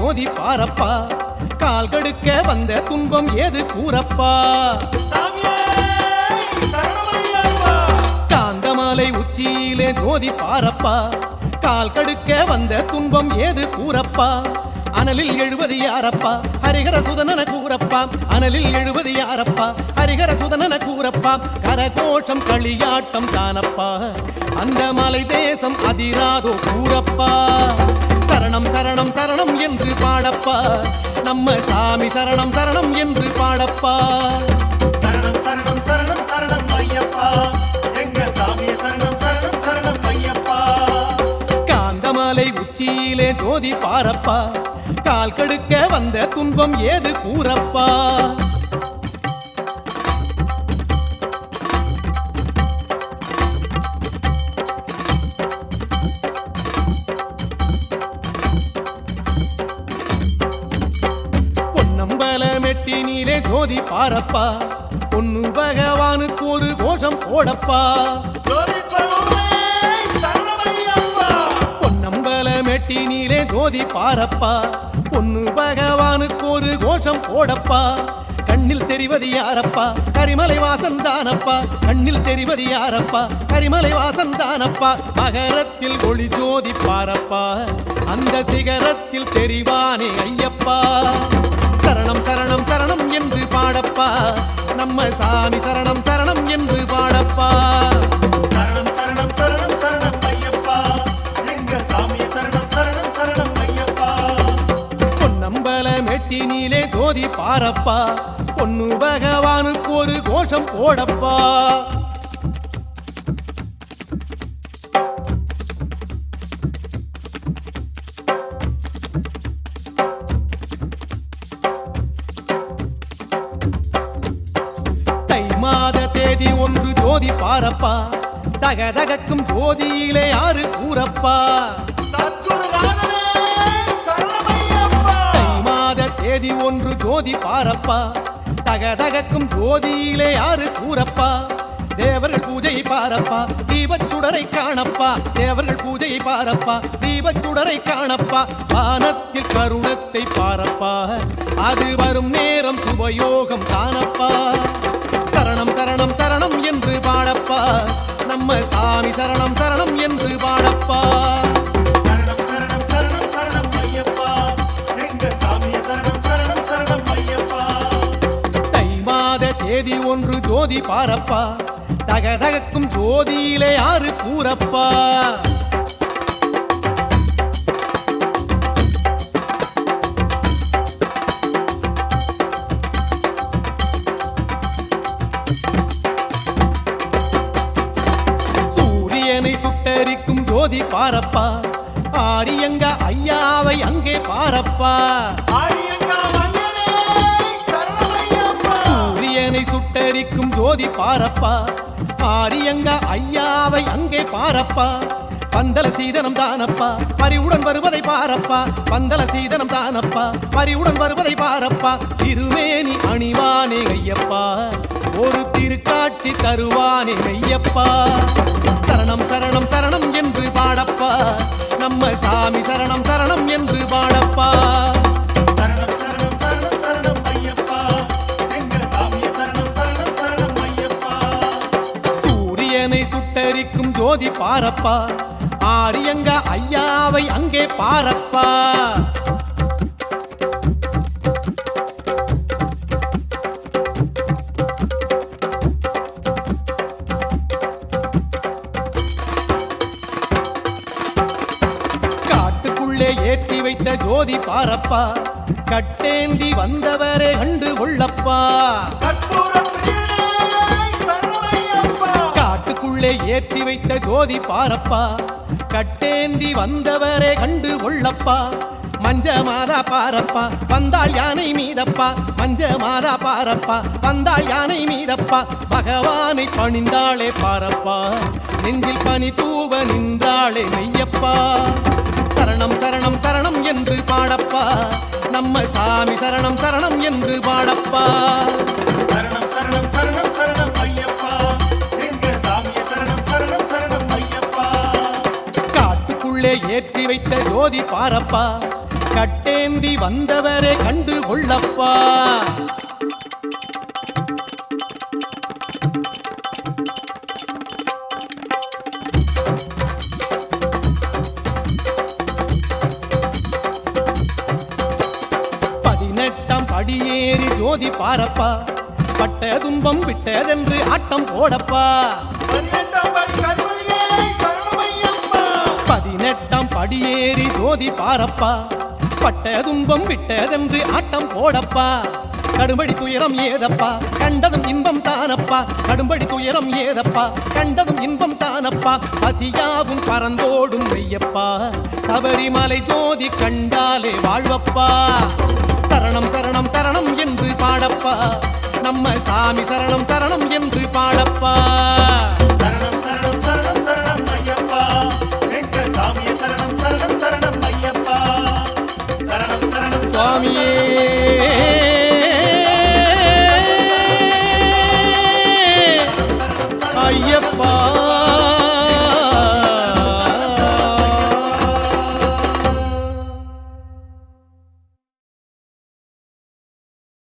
ஜோதி பாரப்பா. கால் கடுக்க வந்த துன்பம் ஏது கூறப்பா. காந்தமாலை உச்சியிலே ஜோதி பாரப்பா. கால் கடுக்க வந்த துன்பம் ஏது கூறப்பா. அனலில் எழுவது யாரப்பா? ஹரிகர சுதனன கூறப்பா. அனலில் எழுவது யாரப்பா? ஹரிகர சுதனன கூறப்பா. கரகோஷம் களியாட்டம் தானப்பா. அந்த மலை தேசம் அதிராதோ கூறப்பா. சரணம் சரணம் சரணம் என்று பாடப்பா. நம்ம சாமி சரணம் சரணம் என்று பாடப்பா. சரணம் சரணம் சரணம் சரணம் ஐயப்பா. எங்க சாமியே சரணம் சரணம் சரணம் ஐயப்பா. காந்தமாலை உச்சியிலே ஜோதி பாரப்பா. கால் கடுக்க வந்த துன்பம் ஏது கூறப்பா. மெட்டினிலே ஜோதி பாரப்பா. பொன்னு பகவானுக்கு ஒரு கோஷம் போடப்பா. பொன்னம்பல மெட்டினிலே ஜோதி பாரப்பா. பொன்னு பகவானுக்கு ஒரு கோஷம் போடப்பா. கண்ணில் தெரிவது யாரப்பா? கரிமலை வாசன் தானப்பா. கண்ணில் தெரிவது யாரப்பா? கரிமலை வாசன் தானப்பா. மகரத்தில் ஒளி ஜோதி பாரப்பா. அந்த சிகரத்தில் தெரிவானே ஐயப்பா. சரணம் சரணம் சரணம் என்று பாடப்பா. நம்ம சாமி சரணம் சரணம் என்று பாடப்பா. சரணம் சரணம் சரணம் சரணம் ஐயப்பா. எங்க சாமியே சரணம் சரணம் சரணம் ஐயப்பா. பொன்னம்பல மெட்டினிலே ஜோதி பாரப்பா. பொன்னு பகவானுக்கு ஒரு கோஷம் போடப்பா. தேதி ஒன்று ஜோதி பாரப்பா. தகதகக்கும் ஜோதியிலே யாரு கூறப்பா. தை மாத தேதி ஒன்று ஜோதி பாரப்பா. தகதகக்கும் ஜோதியிலே யாரு கூறப்பா. தேவர்கள் பூஜை பாரப்பா. தீபச்சுடரை காணப்பா. தேவர்கள் பூஜை பாரப்பா. தீபச்சுடரை காணப்பா. வானத்தில் கருணத்தை பாரப்பா. அது வரும் நேரம் சுபயோகம் தானப்பா. சரணம் சரணம் சரணம் என்று பாடப்பா. நம்ம சாமி சரணம் சரணம் என்று பாடப்பா. தேதி ஒன்று ஜோதி பாரப்பா. தகதகக்கும் ஜோதியிலே யாரு கூறப்பா. சுட்டரிக்கும் ஜோதி பாரப்பா. ஆரியங்க ஐயாவை அங்கே பாரப்பா. சூரியனை சுட்டரிக்கும் ஜோதி பாரப்பா. ஆரியங்க ஐயாவை அங்கே பாரப்பா. பந்தல சீதனம் தானப்பா. பரிவுடன் வருவதை பாரப்பா. பந்தல சீதனம் தானப்பா. பரிவுடன் வருவதை பாரப்பா. திருமேனி அணிவானே ஐயப்பா. ஒரு திருக்காட்சி தருவானே ஐயப்பா. சரணம் சரணம் சரணம் என்று பாடப்பா. நம்ம சாமி சரணம் சரணம் என்று பாடப்பா. சுட்டரிக்கும் ஜோதி பாரப்பா. ஆரியங்க ஐயாவை அங்கே பாரப்பா. உள்ளே ஏற்றி வைத்த ஜோதி பாரப்பா. கட்டேந்தி வந்தவரே கண்டு கொள்ளப்பா. காட்டுக்குள்ளே ஏற்றி வைத்த ஜோதி பாரப்பா. கட்டேந்தி வந்தவரே கண்டு கொள்ளப்பா. மஞ்ச மாதா பாரப்பா வந்தால் யானை மீதப்பா. மஞ்ச மாதா பாரப்பா வந்தால் யானை மீதப்பா. பகவானை பணிந்தாளே பாரப்பா. நெஞ்சில் பனி தூவ நின்றாளே மெய்யப்பா. சரணம் சரணம் சரணம் என்று பாடப்பா. நம்ம சாமி சரணம் சரணம் என்று பாடப்பா. சரணம் சரணம் சரணம் சரணம் ஐயப்பா. காட்டுக்குள்ளே ஏற்றி வைத்த ஜோதி பாரப்பா. கட்டேந்தி வந்தவரே கண்டு கொள்ளப்பா. படியேறி ஜோதி பாரப்பா. பட்ட துன்பம் விட்டதென்று ஆட்டம் போடப்பா. பதினெட்டாம் படியேறி ஜோதி பாரப்பா. பட்ட துன்பம் விட்டதென்று ஆட்டம் போடப்பா. கடும்படி துயரம் ஏதப்பா. கண்டதும் இன்பம் தானப்பா. கடும்படி துயரம் ஏதப்பா. கண்டதும் இன்பம் தானப்பா. பசியாவும் பறந்தோடும் ஐயப்பா சபரிமலை ஜோதி கண்டாலே வாழ்வப்பா. சரணம் சரணம் சரணம் என்று பாடப்பா. நம்ம சாமி சரணம் சரணம் என்று பாடப்பா.